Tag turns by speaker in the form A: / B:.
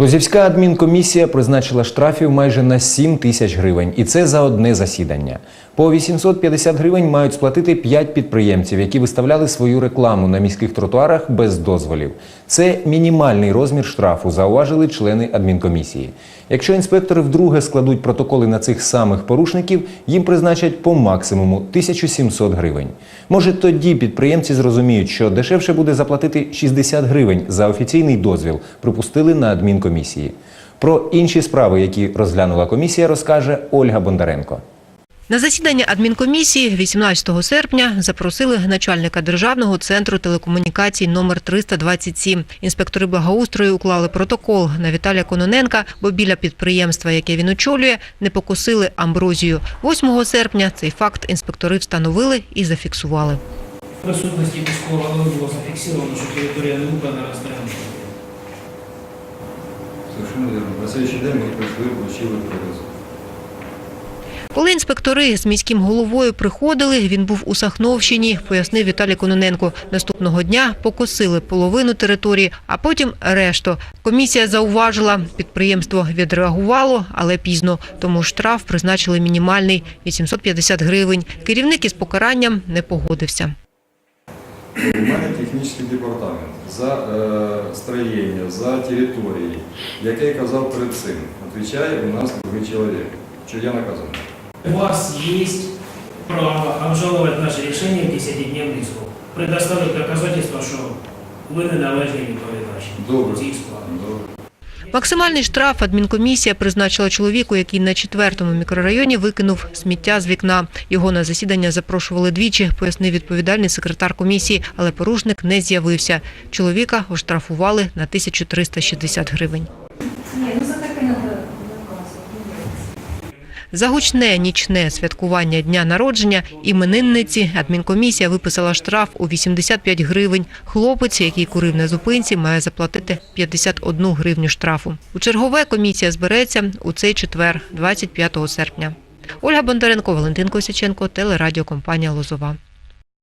A: Лозівська адмінкомісія призначила штрафів майже на 7 тисяч гривень, і це за одне засідання. По 850 гривень мають сплатити 5 підприємців, які виставляли свою рекламу на міських тротуарах без дозволів. Це мінімальний розмір штрафу, зауважили члени адмінкомісії. Якщо інспектори вдруге складуть протоколи на цих самих порушників, їм призначать по максимуму 1700 гривень. Може, тоді підприємці зрозуміють, що дешевше буде заплатити 60 гривень за офіційний дозвіл, припустили на адмінкомісії. Про інші справи, які розглянула комісія, розкаже Ольга Бондаренко.
B: На засідання адмінкомісії 18 серпня запросили начальника державного центру телекомунікацій номер 327. Інспектори благоустрою уклали протокол на Віталія Кононенка, бо біля підприємства, яке він очолює, не покосили амброзію. 8 серпня цей факт інспектори встановили і зафіксували.
C: В присутності було зафіксовано, що територія не убрана розтягнута.
D: Совершенно верно. На следующий день мы пришли, получили приказ.
B: Коли інспектори з міським головою приходили, він був у Сахновщині, пояснив Віталій Кононенко. Наступного дня покосили половину території, а потім решту. Комісія зауважила, підприємство відреагувало, але пізно. Тому штраф призначили мінімальний – 850 гривень. Керівник із покаранням не погодився.
D: У мене технічний департамент за е, строєння, за території, як я казав перед цим, відповідає у нас другий чоловік, що я наказаний.
C: У вас есть право обжалувати наше рішення в 10-дневный срок. Предоставить доказательства, що ви не належні відповідач.
D: Добре. Добре.
B: Максимальний штраф адмінкомісія призначила чоловіку, який на четвертому мікрорайоні викинув сміття з вікна. Його на засідання запрошували двічі, пояснив відповідальний секретар комісії, але порушник не з'явився. Чоловіка оштрафували на 1360 гривень. За гучне нічне святкування дня народження іменинниці адмінкомісія виписала штраф у 85 гривень. Хлопець, який курив на зупинці, має заплатити 51 гривню штрафу. У чергове комісія збереться у цей четвер, 25 серпня. Ольга Бондаренко, Валентин Косяченко, телерадіокомпанія Лозова.